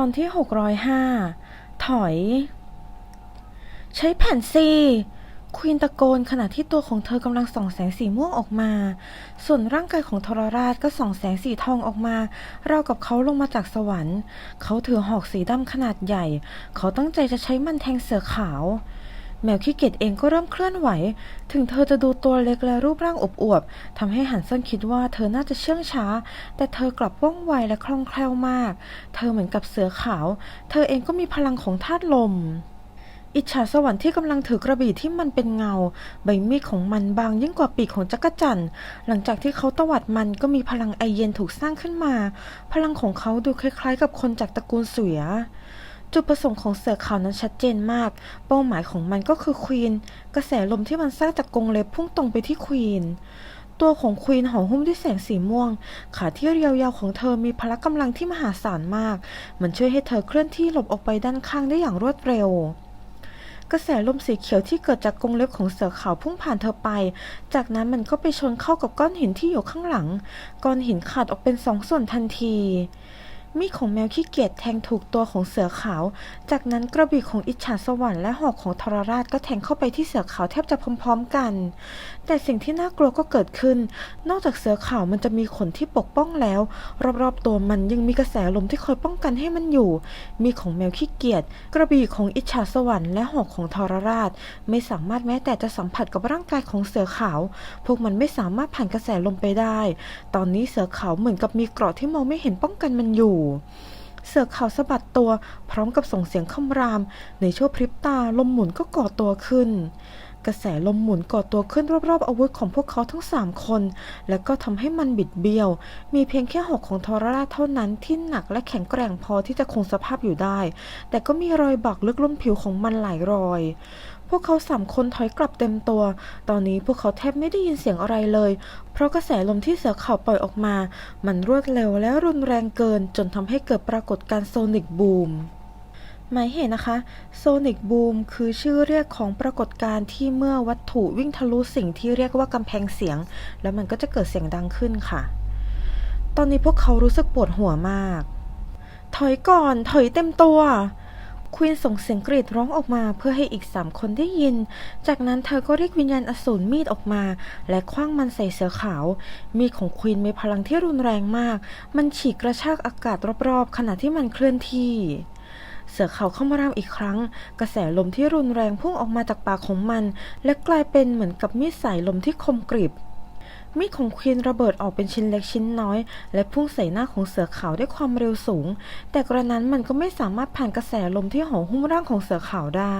ตอนที่ 605 ถอย ใช้แผ่นซีควีนตะโกนขณะที่ตัวของเธอกำลังส่องแสงสีม่วงออกมา ส่วนร่างกายของทรราชก็ส่องแสงสีทองออกมาราวกับเขาลงมาจากสวรรค์ เขาถือหอกสีดำขนาดใหญ่ เขาตั้งใจจะใช้มันแทงเสือขาว แมวขี้เกียจเองก็เริ่มเคลื่อนไหว ถึงเธอจะดูตัวเล็กและรูปร่างอบอวบทำให้หันเซนคิดว่าเธอน่าจะเชื่องช้า แต่เธอกลับว่องไวและคล่องแคล่วมาก เธอเหมือนกับเสือขาว เธอเองก็มีพลังของธาตุลมอิจฉาสวรรค์ที่กำลังถือกระบี่ที่มันเป็นเงา ใบมีดของมันบางยิ่งกว่าปีกของจักรจั่นหลังจากที่เขาตวัดมันก็มีพลังไอเย็นถูกสร้างขึ้นมา พลังของเขาดูคล้ายๆ กับคนจากตระกูลเสือ จุดประสงค์ของเสือขาวนั้นชัดเจนมาก เป้าหมายของมันก็คือควีน กระแสลมที่มันสร้างจากกรงเล็บพุ่งตรงไปที่ควีน ตัวของควีนห่อหุ้มด้วยแสงสีม่วง ขาที่เรียวยาวของเธอมีพละกำลังที่มหาศาลมาก มันช่วยให้เธอเคลื่อนที่หลบออกไปด้านข้างได้อย่างรวดเร็ว กระแสลมสีเขียวที่เกิดจากกรงเล็บของเสือขาวพุ่งผ่านเธอไป จากนั้นมันก็ไปชนเข้ากับก้อนหินที่อยู่ข้างหลัง ก้อนหินขาดออกเป็นสองส่วนทันที มีดของแมวขี้เกียจแทงถูกตัวของเสือขาว จากนั้นกระบี่ของอิจฉาสวรรค์และหอกของทรราชก็แทงเข้าไปที่เสือขาวแทบจะพร้อมๆกัน แต่สิ่งที่น่ากลัวก็เกิดขึ้น นอกจากเสือขาวมันจะมีขนที่ปกป้องแล้ว รอบๆตัวมันยังมีกระแสลมที่คอยป้องกันให้มันอยู่ มีของแมวขี้เกียจกระบี่ของอิจฉาสวรรค์และหอกของทรราช ไม่สามารถแม้แต่จะสัมผัสกับร่างกายของเสือขาว พวกมันไม่สามารถผ่านกระแสลมไปได้ ตอนนี้เสือขาวเหมือนกับมีเกราะที่มองไม่เห็นป้องกันมันอยู่เสือขาวสะบัดตัวพร้อมกับส่งเสียงคำราม ในชั่วพริบตาลมหมุนก็ก่อตัวขึ้น กระแสลมหมุนก่อตัวขึ้นรอบๆอาวุธของพวกเขาทั้งสามคน และก็ทำให้มันบิดเบี้ยว มีเพียงแค่หอกของทอรราเท่านั้นที่หนักและแข็งแกร่งพอที่จะคงสภาพอยู่ได้ แต่ก็มีรอยบักลึกล้นผิวของมันหลายรอยพวกเขาสามคนถอยกลับเต็มตัว ตอนนี้พวกเขาแทบไม่ได้ยินเสียงอะไรเลย เพราะกระแสลมที่เสือขาวปล่อยออกมา มันรวดเร็วและรุนแรงเกินจนทำให้เกิดปรากฏการณ์โซนิกบูม หมายเหตุนะคะโซนิกบูมคือชื่อเรียกของปรากฏการณ์ที่เมื่อวัตถุวิ่งทะลุสิ่งที่เรียกว่ากำแพงเสียง แล้วมันก็จะเกิดเสียงดังขึ้นค่ะ ตอนนี้พวกเขารู้สึกปวดหัวมาก ถอยก่อนถอยเต็มตัวควีนส่งเสียงกรีดร้องออกมาเพื่อให้อีกสามคนได้ยิน จากนั้นเธอก็เรียกวิญญาณอสูรมีดออกมา และคว้างมันใส่เสือขาว มีดของควีนมีพลังที่รุนแรงมาก มันฉีกกระชากอากาศรอบๆ ขณะที่มันเคลื่อนที่ เสือขาวเข้ามารามอีกครั้ง กระแสลมที่รุนแรงพุ่งออกมาจากปากของมัน และกลายเป็นเหมือนกับมีดสายลมที่คมกริบมีดของควีนระเบิดออกเป็นชิ้นเล็กชิ้นน้อย และพุ่งใส่หน้าของเสือขาวด้วยความเร็วสูง แต่กระนั้นมันก็ไม่สามารถผ่านกระแสลมที่ห่อหุ้มร่างของเสือขาวได้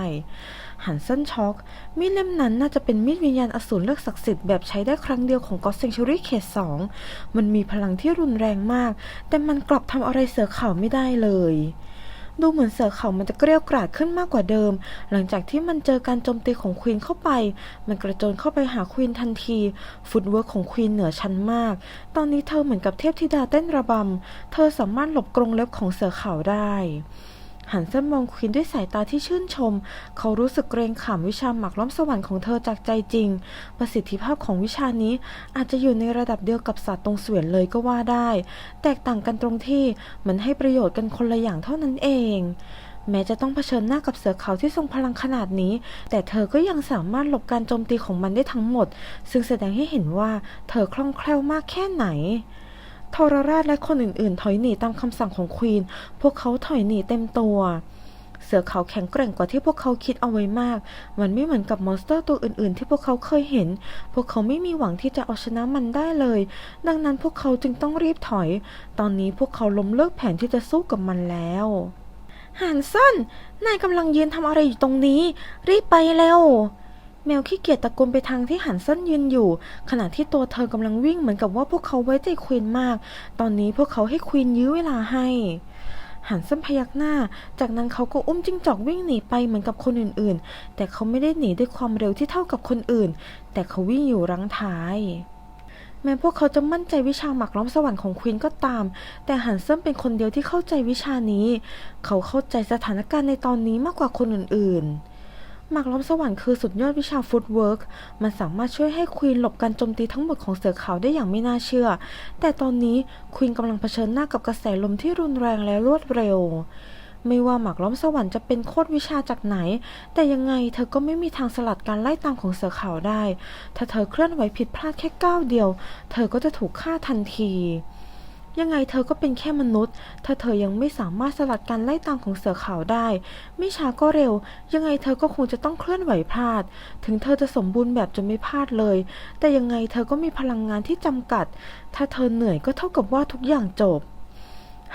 หันเส้นช็อก มีดเล่มนั้นน่าจะเป็นมีดวิญญาณอสูรเลือกศักดิ์สิทธิ์แบบใช้ได้ครั้งเดียวของก็อตเซนชูรี่เขตสองมันมีพลังที่รุนแรงมาก แต่มันกลับทำอะไรเสือขาวไม่ได้เลย ดูเหมือนเสือเขามันจะเกรี้ยวกราดขึ้นมากกว่าเดิม หลังจากที่มันเจอการโจมตีของควีนเข้าไป มันกระโจนเข้าไปหาควีนทันทีฟุตเวิร์กของควีนเหนือชั้นมาก ตอนนี้เธอเหมือนกับเทพธิดาเต้นระบำ เธอสามารถหลบกรงเล็บของเสือเขาได้ หันเส้นมองควีนด้วยสายตาที่ชื่นชม เขารู้สึกเกรงขามวิชาหมักล้อมสวรรค์ของเธอจากใจจริง ประสิทธิภาพของวิชานี้อาจจะอยู่ในระดับเดียวกับศาสตร์ตรงเสวียนเลยก็ว่าได้ แตกต่างกันตรงที่มันให้ประโยชน์กันคนละอย่างเท่านั้นเองแม้จะต้องเผชิญหน้ากับเสือขาวที่ทรงพลังขนาดนี้ แต่เธอก็ยังสามารถหลบการโจมตีของมันได้ทั้งหมด ซึ่งแสดงให้เห็นว่าเธอคล่องแคล่วมากแค่ไหน ทรราชและคนอื่นๆ ถอยหนีตามคำสั่งของควีน พวกเขาถอยหนีเต็มตัว เสือขาวแข็งแกร่งกว่าที่พวกเขาคิดเอาไว้มาก มันไม่เหมือนกับมอนสเตอร์ตัวอื่น ๆ ที่พวกเขาเคยเห็น พวกเขาไม่มีหวังที่จะเอาชนะมันได้เลย ดังนั้นพวกเขาจึงต้องรีบถอย ตอนนี้พวกเขาล้มเลิกแผนที่จะสู้กับมันแล้วฮันสันนายกำลังยืนทำอะไรอยู่ตรงนี้ รีบไปเร็ว แมวขี้เกียจตะโกนไปทางที่หันเส้นยืนอยู่ ขณะที่ตัวเธอกำลังวิ่งเหมือนกับว่าพวกเขาไว้ใจควีนมาก ตอนนี้พวกเขาให้ควีนยื้อเวลาให้ หันเส้นพยักหน้า จากนั้นเขาก็อุ้มจิ้งจอกวิ่งหนีไปเหมือนกับคนอื่นๆ แต่เขาไม่ได้หนีด้วยความเร็วที่เท่ากับคนอื่น แต่เขาวิ่งอยู่รังท้ายแม้พวกเขาจะมั่นใจวิชาหมักล้อมสวรรค์ของควีนก็ตาม แต่หันเซิมเป็นคนเดียวที่เข้าใจวิชานี้ เขาเข้าใจสถานการณ์ในตอนนี้มากกว่าคนอื่นๆ หมากล้อมสวรรค์คือสุดยอดวิชาฟุตเวิร์กมันสามารถช่วยให้ควีนหลบการโจมตีทั้งหมดของเสือขาวได้อย่างไม่น่าเชื่อ แต่ตอนนี้ควีนกำลังเผชิญหน้ากับกระแสลมที่รุนแรงและรวดเร็ว ไม่ว่าหมากล้อมสวรรค์จะเป็นโคตรวิชาจากไหน แต่ยังไงเธอก็ไม่มีทางสลัดการไล่ตามของเสือขาวได้ ถ้าเธอเคลื่อนไหวผิดพลาดแค่ก้าวเดียว เธอก็จะถูกฆ่าทันที ยังไงเธอก็เป็นแค่มนุษย์ ถ้าเธอยังไม่สามารถสลัดการไล่ตามของเสือขาวได้ ไม่ช้าก็เร็ว ยังไงเธอก็คงจะต้องเคลื่อนไหวพลาด ถึงเธอจะสมบูรณ์แบบจนไม่พลาดเลย แต่ยังไงเธอก็มีพลังงานที่จำกัด ถ้าเธอเหนื่อยก็เท่ากับว่าทุกอย่างจบ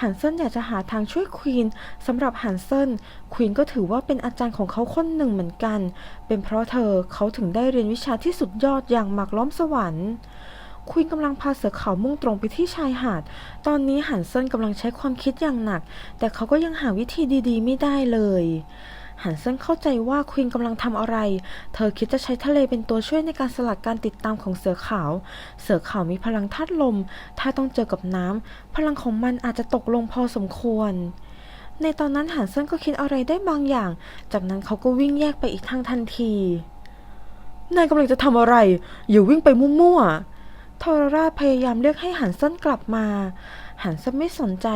ฮันเซินอยากจะหาทางช่วยควีนสำหรับฮันเซินควีนก็ถือว่าเป็นอาจารย์ของเขาคนหนึ่งเหมือนกัน เป็นเพราะเธอเขาถึงได้เรียนวิชาที่สุดยอดอย่างหมากล้อมสวรรค์ ควีนกำลังพาเสือขาวมุ่งตรงไปที่ชายหาด ตอนนี้ฮันเซินกำลังใช้ความคิดอย่างหนัก แต่เขาก็ยังหาวิธีดีๆ ไม่ได้เลยฮันเซินเข้าใจว่าควีนกำลังทำอะไร เธอคิดจะใช้ทะเลเป็นตัวช่วยในการสลัดการติดตามของเสือขาว เสือขาวมีพลังธาตุลม ถ้าต้องเจอกับน้ำ พลังของมันอาจจะตกลงพอสมควร ในตอนนั้นฮันเซินก็คิดอะไรได้บางอย่าง จากนั้นเขาก็วิ่งแยกไปอีกทางทันที นายกำลังจะทำอะไร อย่าวิ่งไปมั่วๆ ทรราชพยายามเรียกให้หันเส้นกลับมา หันเส้นไม่สนใจ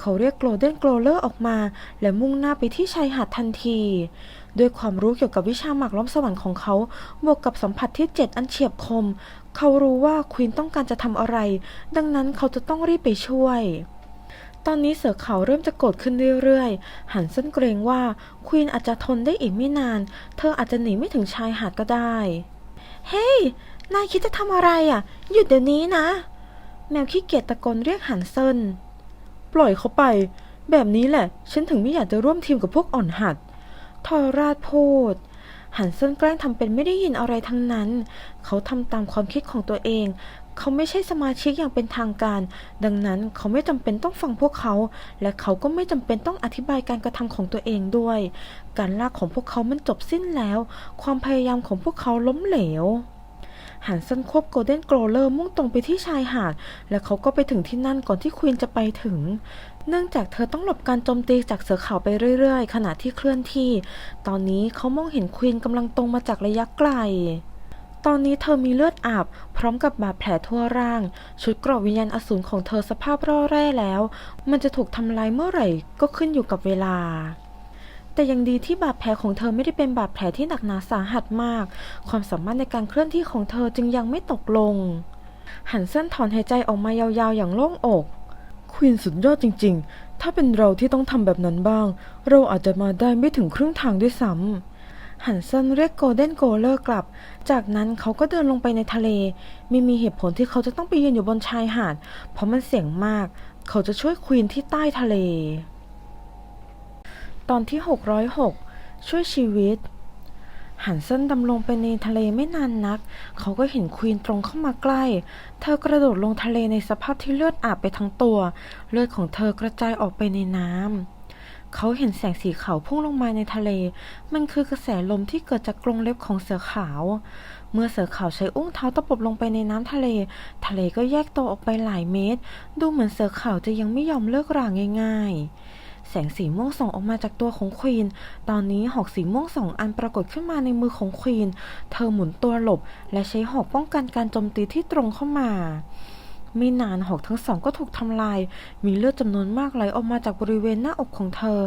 เขาเรียกโกลเด้นโกลเลอร์ออกมา และมุ่งหน้าไปที่ชายหาดทันที ด้วยความรู้เกี่ยวกับวิชาหมากล้อมสวรรค์ของเขา บวกกับสัมผัสที่เจ็ดอันเฉียบคม เขารู้ว่าควีนต้องการจะทำอะไร ดังนั้นเขาจะต้องรีบไปช่วยตอนนี้เสือขาวเริ่มจะโกรธขึ้นเรื่อยๆ หันเส้นเกรงว่าควีนอาจจะทนได้อีกไม่นาน เธออาจจะหนีไม่ถึงชายหาดก็ได้ เฮ้ย นายคิดจะทำอะไรอะ หยุดเดี๋ยวนี้นะ แมวขี้เกียจตะโกนเรียกหันเซินปล่อยเขาไป แบบนี้แหละ ฉันถึงไม่อยากจะร่วมทีมกับพวกอ่อนหัดทรราชพูดหันเซินแกล้งทำเป็นไม่ได้ยินอะไรทั้งนั้น เขาทำตามความคิดของตัวเอง เขาไม่ใช่สมาชิกอย่างเป็นทางการ ดังนั้นเขาไม่จำเป็นต้องฟังพวกเขา และเขาก็ไม่จำเป็นต้องอธิบายการกระทำของตัวเองด้วย การลากของพวกเขามันจบสิ้นแล้ว ความพยายามของพวกเขาล้มเหลว หันเซนควบโกลเด้นโกลเลอร์มุ่งตรงไปที่ชายหาด และเขาก็ไปถึงที่นั่นก่อนที่ควีนจะไปถึง เนื่องจากเธอต้องหลบการโจมตีจากเสือขาวไปเรื่อยๆ ขณะที่เคลื่อนที่ ตอนนี้เขามองเห็นควีนกำลังตรงมาจากระยะไกลตอนนี้เธอมีเลือดอาบ พร้อมกับบาดแผลทั่วร่าง ชุดเกราะวิญญาณอสูรของเธอสภาพร่อแร่แล้ว มันจะถูกทำลายเมื่อไหร่ก็ขึ้นอยู่กับเวลา แต่ยังดีที่บาดแผลของเธอไม่ได้เป็นบาดแผลที่หนักหนาสาหัสมาก ความสามารถในการเคลื่อนที่ของเธอจึงยังไม่ตกลง หันเส้นถอนหายใจออกมายาวๆอย่างโล่งอกควีนสุดยอดจริง ๆ ถ้าเป็นเราที่ต้องทำแบบนั้นบ้าง เราอาจจะมาได้ไม่ถึงครึ่งทางด้วยซ้ำหันเซนเรียกโกลเด้นโกลเลอร์กลับ จากนั้นเขาก็เดินลงไปในทะเล ไม่มีเหตุผลที่เขาจะต้องไปยืนอยู่บนชายหาด เพราะมันเสี่ยงมาก เขาจะช่วยควีนที่ใต้ทะเล ตอนที่ 606 ช่วยชีวิต หันเส้นดำลงไปในทะเลไม่นานนัก เขาก็เห็นควีนตรงเข้ามาใกล้ เธอกระโดดลงทะเลในสภาพที่เลือดอาบไปทั้งตัว เลือดของเธอกระจายออกไปในน้ำเขาเห็นแสงสีขาวพุ่งลงมาในทะเล มันคือกระแสลมที่เกิดจากกรงเล็บของเสือขาว เมื่อเสือขาวใช้อุ้งเท้าตะปบลงไปในน้ำทะเล ทะเลก็แยกตัวออกไปหลายเมตร ดูเหมือนเสือขาวจะยังไม่ยอมเลิกราง่าย ๆ แสงสีม่วงส่องออกมาจากตัวของควีน ตอนนี้หอกสีม่วงสองอันปรากฏขึ้นมาในมือของควีน เธอหมุนตัวหลบ และใช้หอกป้องกันการโจมตีที่ตรงเข้ามาไม่นานหอกทั้งสองก็ถูกทำลาย มีเลือดจำนวนมากไหลออกมาจากบริเวณหน้าอกของเธอ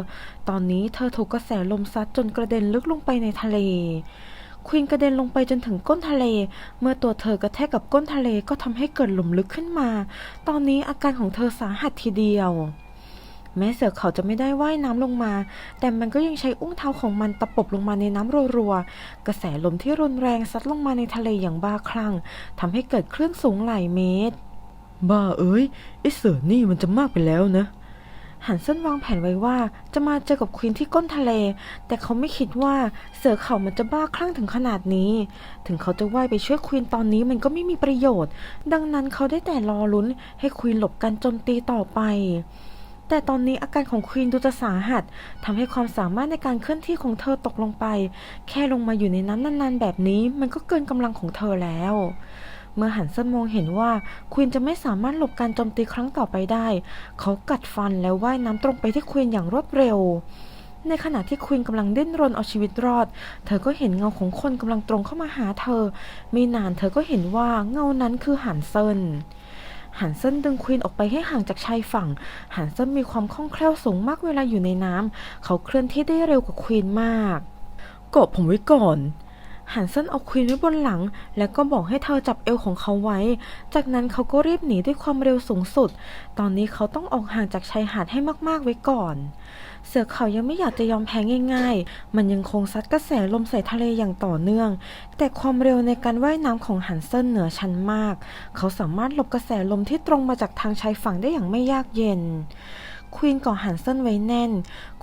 ตอนนี้เธอถูกกระแสลมซัดจนกระเด็นลึกลงไปในทะเล ควีนกระเด็นลงไปจนถึงก้นทะเล เมื่อตัวเธอกระแทกกับก้นทะเลก็ทำให้เกิดหลุมลึกขึ้นมา ตอนนี้อาการของเธอสาหัสทีเดียว แม้เสือเขาจะไม่ได้ว่ายน้ำลงมา แต่มันก็ยังใช้อุ้งเท้าของมันตะปบลงมาในน้ำรัวๆ กระแสลมที่รุนแรงซัดลงมาในทะเลอย่างบ้าคลั่งทำให้เกิดคลื่นสูงหลายเมตร บ้าเอ้ยไอเสือนี่มันจะมากไปแล้วนะหันเส้นวางแผนไว้ว่าจะมาเจอกับควีนที่ก้นทะเล แต่เขาไม่คิดว่าเสือเขามันจะบ้าคลั่งถึงขนาดนี้ ถึงเขาจะว่ายไปช่วยควีนตอนนี้มันก็ไม่มีประโยชน์ ดังนั้นเขาได้แต่รอลุ้นให้ควีนหลบการโจมตีต่อไป แต่ตอนนี้อาการของควีนดูจะสาหัสทำให้ความสามารถในการเคลื่อนที่ของเธอตกลงไป แค่ลงมาอยู่ในน้ำนานๆ แบบนี้มันก็เกินกำลังของเธอแล้ว เมื่อหันเซนมองเห็นว่าควีนจะไม่สามารถหลบการโจมตีครั้งต่อไปได้ เขากัดฟันแล้วว่ายน้ำตรงไปที่ควีนอย่างรวดเร็ว ในขณะที่ควีนกำลังดิ้นรนเอาชีวิตรอด เธอก็เห็นเงาของคนกำลังตรงเข้ามาหาเธอ ไม่นานเธอก็เห็นว่าเงานั้นคือหันเซิน หันเซินดึงควีนออกไปให้ห่างจากชายฝั่ง หันเซินมีความคล่องแคล่วสูงมากเวลาอยู่ในน้ำ เขาเคลื่อนที่ได้เร็วกว่าควีนมาก เกาะผมไว้ก่อน หันเซินเอาควีนไว้บนหลัง แล้วก็บอกให้เธอจับเอวของเขาไว้ จากนั้นเขาก็รีบหนีด้วยความเร็วสูงสุด ตอนนี้เขาต้องออกห่างจากชายหาดให้มากๆไว้ก่อน เสือเขายังไม่อยากจะยอมแพ้ง่าย ๆ มันยังคงซัดกระแสลมใส่ทะเลอย่างต่อเนื่อง แต่ความเร็วในการว่ายน้ำของฮันเซนเหนือชั้นมาก เขาสามารถหลบกระแสลมที่ตรงมาจากทางชายฝั่งได้อย่างไม่ยากเย็น ควีนกอดฮันเซนไว้แน่น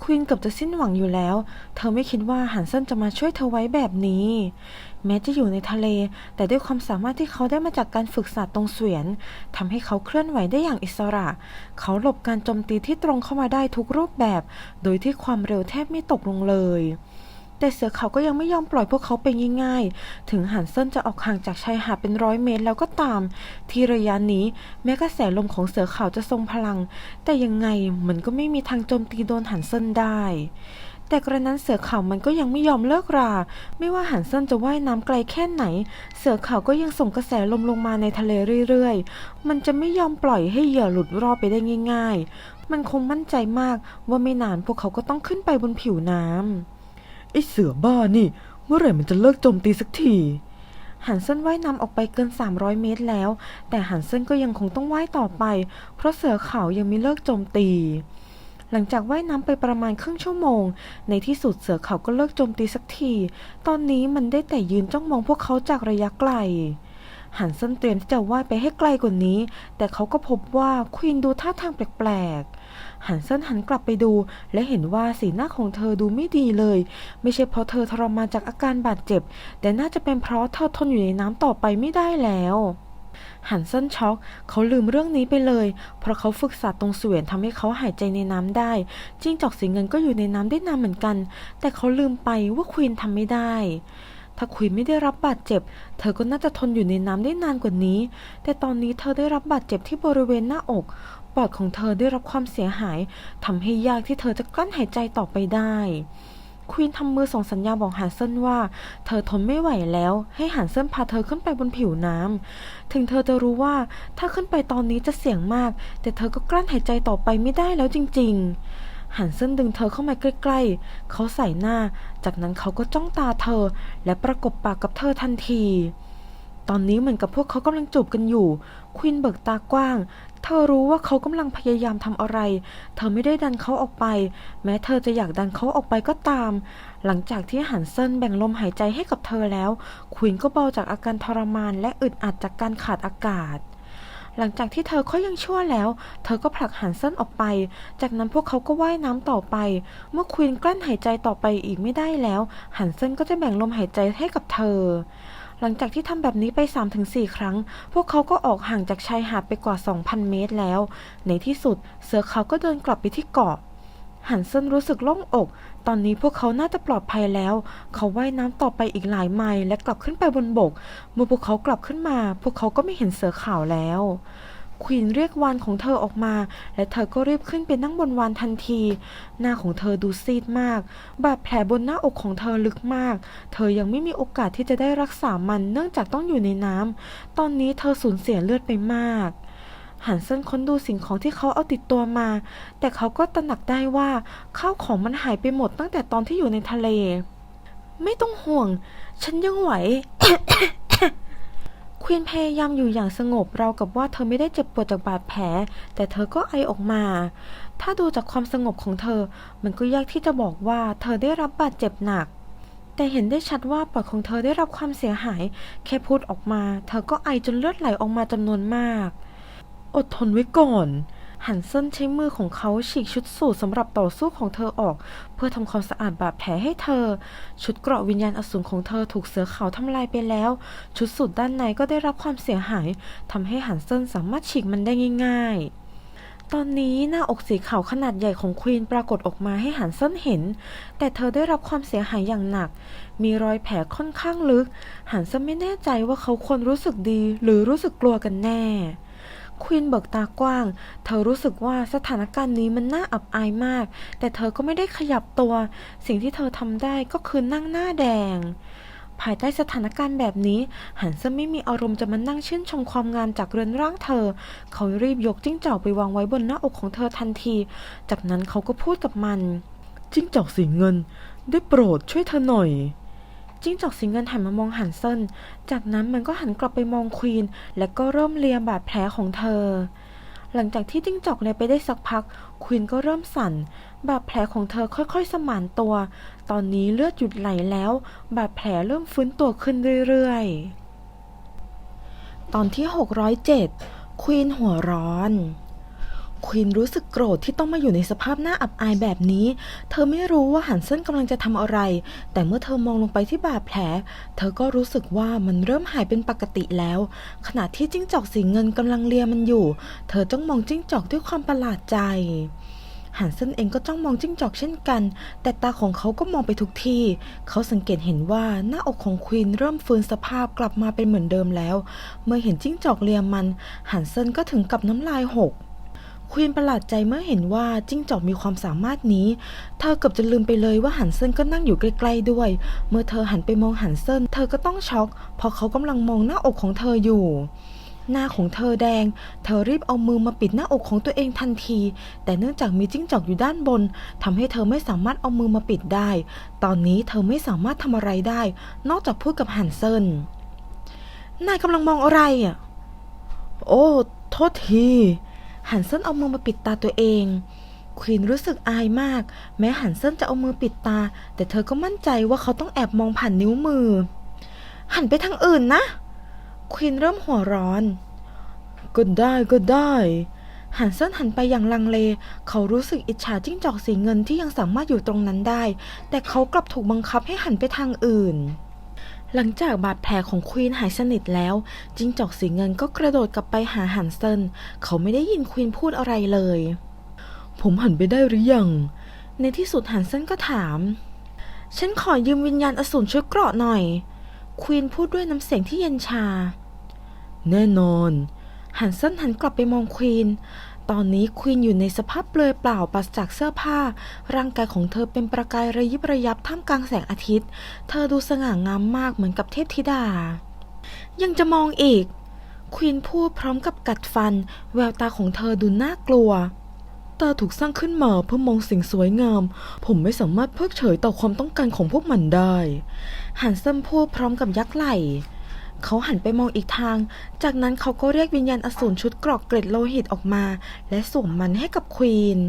ควีนเกือบจะสิ้นหวังอยู่แล้ว เธอไม่คิดว่าฮันเซนจะมาช่วยเธอไว้แบบนี้ แม้จะอยู่ในทะเล แต่ด้วยความสามารถที่เขาได้มาจากการฝึกศาสตร์ตรงเสวียนทำให้เขาเคลื่อนไหวได้อย่างอิสระ เขาหลบการโจมตีที่ตรงเข้ามาได้ทุกรูปแบบ โดยที่ความเร็วแทบไม่ตกลงเลย แต่เสือเขาก็ยังไม่ยอมปล่อยพวกเขาไปง่าย ๆ ถึงหันเซินจะออกห่างจากชายหาดเป็นร้อยเมตรแล้วก็ตาม ที่ระยะนี้แม้กระแสลมของเสือเขาจะทรงพลัง แต่ยังไงมันก็ไม่มีทางโจมตีโดนหันเซินได้แต่กระนั้นเสือขาวมันก็ยังไม่ยอมเลิกรา ไม่ว่าหันเซินจะว่ายน้ำไกลแค่ไหน เสือขาวก็ยังส่งกระแสลมลงมาในทะเลเรื่อยๆ มันจะไม่ยอมปล่อยให้เหยื่อหลุดรอดไปได้ง่าย ๆ มันคงมั่นใจมากว่าไม่นานพวกเขาก็ต้องขึ้นไปบนผิวน้ำ ไอ้เสือบ้านี่ เมื่อไหร่มันจะเลิกโจมตีสักทีหันเซินว่ายน้ำออกไปเกิน 300 เมตรแล้ว แต่หันเซินก็ยังคงต้องว่ายต่อไป เพราะเสือขาวยังไม่เลิกโจมตี หลังจากว่ายน้ำไปประมาณครึ่งชั่วโมง ในที่สุดเสือขาวก็เลิกโจมตีสักที ตอนนี้มันได้แต่ยืนจ้องมองพวกเขาจากระยะไกล หันเซินเตรียมที่จะว่ายไปให้ไกลกว่านี้ แต่เขาก็พบว่าควีนดูท่าทางแปลกๆ หันเซินหันกลับไปดู และเห็นว่าสีหน้าของเธอดูไม่ดีเลย ไม่ใช่เพราะเธอทรมานจากอาการบาดเจ็บ แต่น่าจะเป็นเพราะเธอทนอยู่ในน้ำต่อไปไม่ได้แล้วหันเซินช็อก เขาลืมเรื่องนี้ไปเลย เพราะเขาฝึกศาสตร์ตรงเสวียนทำให้เขาหายใจในน้ำได้ จิ้งจอกสีเงินก็อยู่ในน้ำได้นานเหมือนกัน แต่เขาลืมไปว่าควีนทำไม่ได้ ถ้าควีนไม่ได้รับบาดเจ็บ เธอก็น่าจะทนอยู่ในน้ำได้นานกว่านี้ แต่ตอนนี้เธอได้รับบาดเจ็บที่บริเวณหน้าอก ปอดของเธอได้รับความเสียหายทำให้ยากที่เธอจะกลั้นหายใจต่อไปได้ควีนทำมือส่งสัญญาณบอกฮันเซนว่า เธอทนไม่ไหวแล้ว ให้ฮันเซนพาเธอขึ้นไปบนผิวน้ำถึงเธอจะรู้ว่าถ้าขึ้นไปตอนนี้จะเสี่ยงมาก แต่เธอก็กลั้นหายใจต่อไปไม่ได้แล้วจริงๆฮันเซนดึงเธอเข้ามาใกล้ๆ เขาใส่หน้า จากนั้นเขาก็จ้องตาเธอ และประกบปากกับเธอทันที ตอนนี้เหมือนกับพวกเขากำลังจูบกันอยู่ ควีนเบิกตากว้าง เธอรู้ว่าเขากำลังพยายามทำอะไร เธอไม่ได้ดันเขาออกไป แม้เธอจะอยากดันเขาออกไปก็ตาม หลังจากที่หันเซินแบ่งลมหายใจให้กับเธอแล้ว ควีนก็เบาจากอาการทรมานและอึดอัดจากการขาดอากาศหลังจากที่เธอเขายังชั่วแล้ว เธอก็ผลักหันเซินออกไป จากนั้นพวกเขาก็ว่ายน้ำต่อไป เมื่อควีนกลั้นหายใจต่อไปอีกไม่ได้แล้ว หันเซินก็จะแบ่งลมหายใจให้กับเธอ หลังจากที่ทำแบบนี้ไป 3-4 ครั้ง พวกเขาก็ออกห่างจากชายหาดไปกว่า 2,000 เมตรแล้ว ในที่สุดเสือเขาก็เดินกลับไปที่เกาะหันเซินรู้สึกโล่งอก ตอนนี้พวกเขาน่าจะปลอดภัยแล้ว เขาว่ายน้ำต่อไปอีกหลายไมล์และกลับขึ้นไปบนบก เมื่อพวกเขากลับขึ้นมา พวกเขาก็ไม่เห็นเสือขาวแล้ว ควีนเรียกวานของเธอออกมา และเธอก็รีบขึ้นไปนั่งบนวานทันที หน้าของเธอดูซีดมาก บาดแผลบนหน้าอกของเธอลึกมาก เธอยังไม่มีโอกาสที่จะได้รักษามันเนื่องจากต้องอยู่ในน้ำ ตอนนี้เธอสูญเสียเลือดไปมากหันเซินค้นดูสิ่งของที่เขาเอาติดตัวมา แต่เขาก็ตระหนักได้ว่าข้าวของมันหายไปหมดตั้งแต่ตอนที่อยู่ในทะเล ไม่ต้องห่วง ฉันยังไหว ควีนพยายามอยู่อย่างสงบเรากับว่าเธอไม่ได้เจ็บปวดจากบาดแผล แต่เธอก็ไอออกมา ถ้าดูจากความสงบของเธอ มันก็ยากที่จะบอกว่าเธอได้รับบาดเจ็บหนัก แต่เห็นได้ชัดว่าปอดของเธอได้รับความเสียหาย แค่พูดออกมา เธอก็ไอจนเลือดไหลออกมาจำนวนมาก อดทนไว้ก่อน หันเซินใช้มือของเขาฉีกชุดสูทสำหรับต่อสู้ของเธอออก เพื่อทำความสะอาดบาดแผลให้เธอ ชุดเกราะวิญญาณอสูรของเธอถูกเสือขาวทำลายไปแล้ว ชุดสูทด้านในก็ได้รับความเสียหายทำให้หันเซินสามารถฉีกมันได้ง่าย ๆตอนนี้หน้าอกสีขาวขนาดใหญ่ของควีนปรากฏออกมาให้หันเซินเห็น แต่เธอได้รับความเสียหายอย่างหนัก มีรอยแผลค่อนข้างลึก หันเซินไม่แน่ใจว่าเขาควรรู้สึกดีหรือรู้สึกกลัวกันแน่ ควีนเบิกตากว้าง เธอรู้สึกว่าสถานการณ์นี้มันน่าอับอายมาก แต่เธอก็ไม่ได้ขยับตัว สิ่งที่เธอทำได้ก็คือนั่งหน้าแดง ภายใต้สถานการณ์แบบนี้ หันซ์ไม่มีอารมณ์จะมานั่งชื่นชมความงามจากเรือนร่างเธอ เขารีบยกจิ้งจอกไปวางไว้บนหน้าอกของเธอทันที จากนั้นเขาก็พูดกับมัน จิ้งจอกสีเงิน ได้โปรดช่วยเธอหน่อย จิ้งจอกสีเงินหันมามองหันเซนจากนั้นมันก็หันกลับไปมองควีน และก็เริ่มเลียบาดแผลของเธอ หลังจากที่จิ้งจอกเลียไปได้สักพัก ควีนก็เริ่มสั่น บาดแผลของเธอค่อยๆ สมานตัว ตอนนี้เลือดหยุดไหลแล้ว บาดแผลเริ่มฟื้นตัวขึ้นเรื่อยๆ ตอนที่ 607 ควีนหัวร้อน ควีนรู้สึกโกรธที่ต้องมาอยู่ในสภาพหน้าอับอายแบบนี้ เธอไม่รู้ว่าหันเส้นกำลังจะทำอะไร แต่เมื่อเธอมองลงไปที่บาดแผล เธอก็รู้สึกว่ามันเริ่มหายเป็นปกติแล้ว ขณะที่จิ้งจอกสีเงินกำลังเลียมันอยู่ เธอจ้องมองจิ้งจอกด้วยความประหลาดใจหันเส้นเองก็จ้องมองจิ้งจอกเช่นกัน แต่ตาของเขาก็มองไปทุกที่ เขาสังเกตเห็นว่าหน้าอกของควีนเริ่มฟื้นสภาพกลับมาเป็นเหมือนเดิมแล้ว เมื่อเห็นจิ้งจอกเลียมัน หันเซนก็ถึงกับน้ำลายหก ควีนประหลาดใจเมื่อเห็นว่าจิ้งจอกมีความสามารถนี้ เธอเกือบจะลืมไปเลยว่าหันเซินก็นั่งอยู่ใกล้ๆด้วย เมื่อเธอหันไปมองหันเซินเธอก็ต้องช็อกเพราะเขากำลังมองหน้าอกของเธออยู่หน้าของเธอแดง เธอรีบเอามือมาปิดหน้าอกของตัวเองทันที แต่เนื่องจากมีจิ้งจอกอยู่ด้านบนทำให้เธอไม่สามารถเอามือมาปิดได้ ตอนนี้เธอไม่สามารถทำอะไรได้ นอกจากพูดกับหันเซินนายกำลังมองอะไรอะ โอ้ โทษที หันเซนเอามือมาปิดตาตัวเอง ควีนรู้สึกอายมาก แม้หันเซนจะเอามือปิดตา แต่เธอก็มั่นใจว่าเขาต้องแอบมองผ่านนิ้วมือ หันไปทางอื่นนะ ควีนเริ่มหัวร้อน ก็ได้ก็ได้หันเซนหันไปอย่างลังเล เขารู้สึกอิจฉาจิ้งจอกสีเงินที่ยังสามารถอยู่ตรงนั้นได้ แต่เขากลับถูกบังคับให้หันไปทางอื่น หลังจากบาดแผลของควีนหายสนิทแล้ว จิ้งจอกสีเงินก็กระโดดกลับไปหาหันเซนเขาไม่ได้ยินควีนพูดอะไรเลย ผมหันไปได้หรือยัง ในที่สุดหันเซนก็ถาม ฉันขอยืมวิญญาณอสูรชุดเกราะหน่อย ควีนพูดด้วยน้ำเสียงที่เย็นชา แน่นอน หันเซนหันกลับไปมองควีน ตอนนี้ควีนอยู่ในสภาพเปลือยเปล่าปราศจากเสื้อผ้า ร่างกายของเธอเป็นประกายระยิบระยับท่ามกลางแสงอาทิตย์ เธอดูสง่างามมากเหมือนกับเทพธิดา ยังจะมองอีก ควีนพูดพร้อมกับกัดฟัน แววตาของเธอดูน่ากลัวตาถูกสร้างขึ้นมาเพื่อมองสิ่งสวยงาม ผมไม่สามารถเพิกเฉยต่อความต้องการของพวกมันได้ หันเซนพูดพร้อมกับยักไหล่ เขาหันไปมองอีกทาง จากนั้นเขาก็เรียกวิญญาณอสูรชุดเกรอกเกล็ดโลหิตออกมา และสวมมันให้กับควีน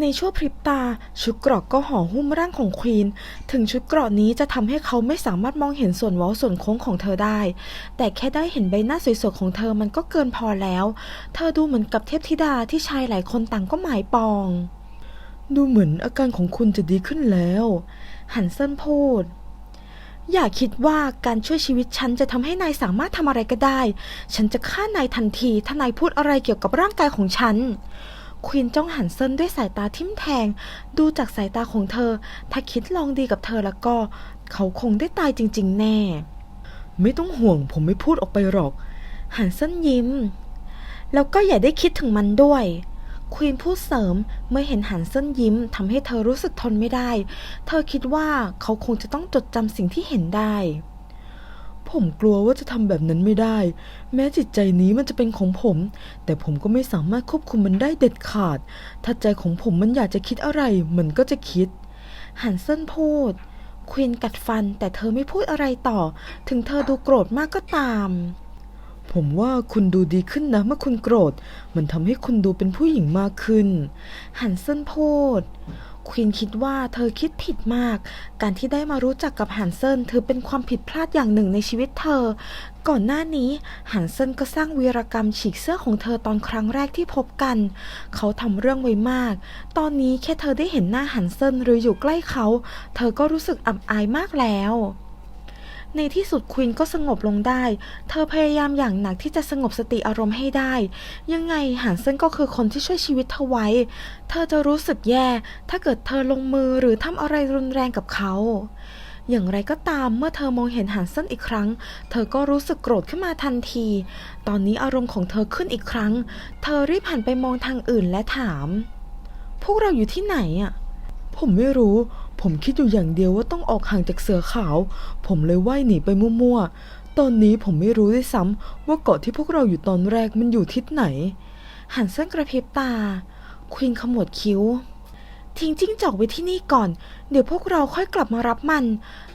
ในชั่วพริบตา ชุดเกรอกก็ห่อหุ้มร่างของควีน ถึงชุดเกราะนี้จะทำให้เขาไม่สามารถมองเห็นส่วนเว้าส่วนโค้งของเธอได้ แต่แค่ได้เห็นใบหน้าสวยๆของเธอมันก็เกินพอแล้ว เธอดูเหมือนกับเทพธิดาที่ชายหลายคนต่างก็หมายปอง ดูเหมือนอาการของคุณจะดีขึ้นแล้ว หันเซินพูด อย่าคิดว่าการช่วยชีวิตฉันจะทำให้นายสามารถทำอะไรก็ได้ ฉันจะฆ่านายทันทีถ้านายพูดอะไรเกี่ยวกับร่างกายของฉัน ควีนจ้องหันเซินด้วยสายตาทิ่มแทง ดูจากสายตาของเธอ ถ้าคิดลองดีกับเธอแล้วก็ เขาคงได้ตายจริง ๆ แน่ ไม่ต้องห่วงผมไม่พูดออกไปหรอก หันเซินยิ้ม แล้วก็อย่าได้คิดถึงมันด้วย ควีนพูดเสริมเมื่อเห็นหันเซินยิ้มทำให้เธอรู้สึกทนไม่ได้ เธอคิดว่าเขาคงจะต้องจดจำสิ่งที่เห็นได้ ผมกลัวว่าจะทำแบบนั้นไม่ได้ แม้จิตใจนี้มันจะเป็นของผม แต่ผมก็ไม่สามารถควบคุมมันได้เด็ดขาด ถ้าใจของผมมันอยากจะคิดอะไร มันก็จะคิด หันเซินพูด ควีนกัดฟันแต่เธอไม่พูดอะไรต่อ ถึงเธอดูโกรธมากก็ตาม ผมว่าคุณดูดีขึ้นนะเมื่อคุณโกรธ มันทำให้คุณดูเป็นผู้หญิงมากขึ้น หันเซินพูดควีนคิดว่าเธอคิดผิดมาก การที่ได้มารู้จักกับหันเซินถือเป็นความผิดพลาดอย่างหนึ่งในชีวิตเธอ ก่อนหน้านี้หันเซินก็สร้างวีรกรรมฉีกเสื้อของเธอตอนครั้งแรกที่พบกัน เขาทำเรื่องไว้มาก ตอนนี้แค่เธอได้เห็นหน้าหันเซินหรืออยู่ใกล้เขา เธอก็รู้สึกอับอายมากแล้ว ในที่สุดควีนก็สงบลงได้ เธอพยายามอย่างหนักที่จะสงบสติอารมณ์ให้ได้ ยังไงหันเซินก็คือคนที่ช่วยชีวิตเธอไว้ เธอจะรู้สึกแย่ ถ้าเกิดเธอลงมือหรือทำอะไรรุนแรงกับเขา อย่างไรก็ตามเมื่อเธอมองเห็นฮันเซนอีกครั้ง เธอก็รู้สึกโกรธขึ้นมาทันที ตอนนี้อารมณ์ของเธอขึ้นอีกครั้ง เธอรีบหันไปมองทางอื่นและถาม พวกเราอยู่ที่ไหนอะ ผมไม่รู้ ผมคิดอยู่อย่างเดียวว่าต้องออกห่างจากเสือขาว ผมเลยว่ายหนีไปมั่วๆ ตอนนี้ผมไม่รู้ด้วยซ้ำว่าเกาะที่พวกเราอยู่ตอนแรกมันอยู่ทิศไหน หันเส้นกระพริบตา ควีนขมวดคิ้ว ทิ้งจิ้งจอกไว้ที่นี่ก่อน เดี๋ยวพวกเราค่อยกลับมารับมัน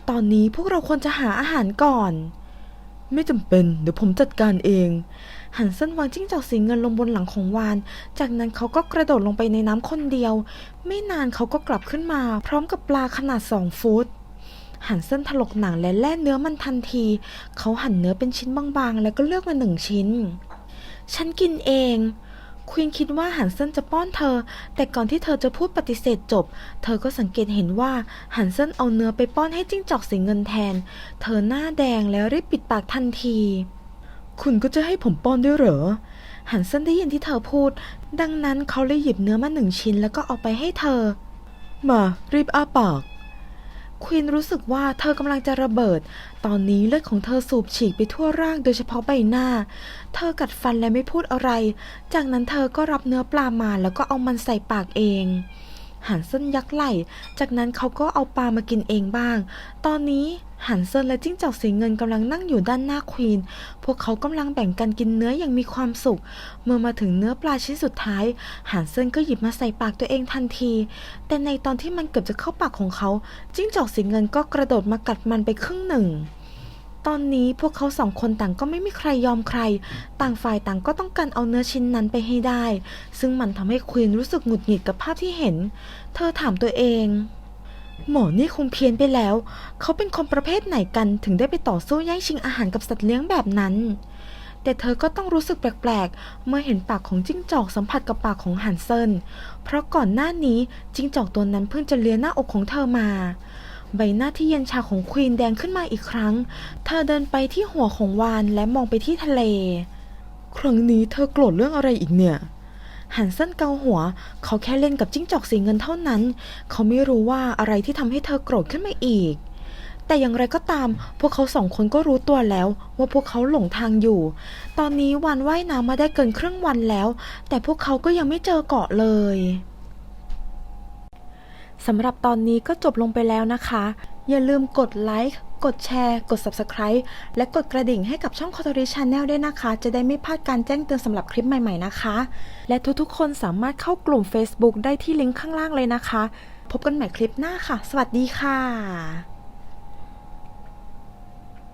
ตอนนี้พวกเราควรจะหาอาหารก่อน ไม่จำเป็น เดี๋ยวผมจัดการเอง หันเส้นวางจิ้งจอกสีเงินลงบนหลังของวาน จากนั้นเขาก็กระโดดลงไปในน้ำคนเดียว ไม่นานเขาก็กลับขึ้นมา พร้อมกับปลาขนาดสองฟุตหันเส้นถลกหนังและแล่เนื้อมันทันที เขาหั่นเนื้อเป็นชิ้นบางๆ แล้วก็เลือกมาหนึ่งชิ้น ฉันกินเอง ควีนคิดว่าหันเซนจะป้อนเธอ แต่ก่อนที่เธอจะพูดปฏิเสธจบ เธอก็สังเกตเห็นว่าหันเซนเอาเนื้อไปป้อนให้จิ้งจอกสีเงินแทน เธอหน้าแดงแล้วรีบปิดปากทันที คุณก็จะให้ผมป้อนด้วยเหรอ หันเซนได้ยินที่เธอพูด ดังนั้นเขาเลยหยิบเนื้อมาหนึ่งชิ้นแล้วก็เอาไปให้เธอ มารีบอ้าปาก ควีนรู้สึกว่าเธอกำลังจะระเบิด ตอนนี้เลือดของเธอสูบฉีกไปทั่วร่างโดยเฉพาะใบหน้า เธอกัดฟันและไม่พูดอะไร จากนั้นเธอก็รับเนื้อปลามาแล้วก็เอามันใส่ปากเองหันเส้นยักไหล่จากนั้นเขาก็เอาปลามากินเองบ้าง ตอนนี้ หันเซินและจิ้งจอกสีเงินกำลังนั่งอยู่ด้านหน้าควีน พวกเขากำลังแบ่งกันกินเนื้ออย่างมีความสุข เมื่อมาถึงเนื้อปลาชิ้นสุดท้าย หันเซินก็หยิบมาใส่ปากตัวเองทันที แต่ในตอนที่มันเกือบจะเข้าปากของเขา จิ้งจอกสีเงินก็กระโดดมากัดมันไปครึ่งหนึ่ง ตอนนี้พวกเขาสองคนต่างก็ไม่มีใครยอมใคร ต่างฝ่ายต่างก็ต้องการเอาเนื้อชิ้นนั้นไปให้ได้ ซึ่งมันทำให้ควีนรู้สึกหงุดหงิดกับภาพที่เห็น เธอถามตัวเอง หมอนี่คงเพี้ยนไปแล้ว เขาเป็นคนประเภทไหนกันถึงได้ไปต่อสู้แย่งชิงอาหารกับสัตว์เลี้ยงแบบนั้น แต่เธอก็ต้องรู้สึกแปลกๆ เมื่อเห็นปากของจิ้งจอกสัมผัสกับปากของฮันเซินเพราะก่อนหน้านี้จิ้งจอกตัวนั้นเพิ่งจะเลียหน้าอกของเธอมา ใบหน้าที่เย็นชาของควีนแดงขึ้นมาอีกครั้ง เธอเดินไปที่หัวของวานและมองไปที่ทะเล ครั้งนี้เธอโกรธเรื่องอะไรอีกเนี่ย หันเส้นเกาหัว เขาแค่เล่นกับจิ้งจอกสีเงินเท่านั้น เขาไม่รู้ว่าอะไรที่ทำให้เธอโกรธขึ้นมาอีก แต่อย่างไรก็ตาม พวกเขาสองคนก็รู้ตัวแล้วว่าพวกเขาหลงทางอยู่ ตอนนี้วันว่ายน้ำมาได้เกินครึ่งวันแล้ว แต่พวกเขาก็ยังไม่เจอเกาะเลยสำหรับตอนนี้ก็จบลงไปแล้วนะคะ อย่าลืมกดไลค์ กดแชร์ กด Subscribe และกดกระดิ่งให้กับช่อง c o t o r i Channel ด้วยนะคะ จะได้ไม่พลาดการแจ้งเตือนสำหรับคลิปใหม่ ๆนะคะ และทุกๆ คนสามารถเข้ากลุ่ม Facebook ได้ที่ลิงก์ข้างล่างเลยนะคะ พบกันใหม่คลิปหน้าค่ะ สวัสดีค่ะ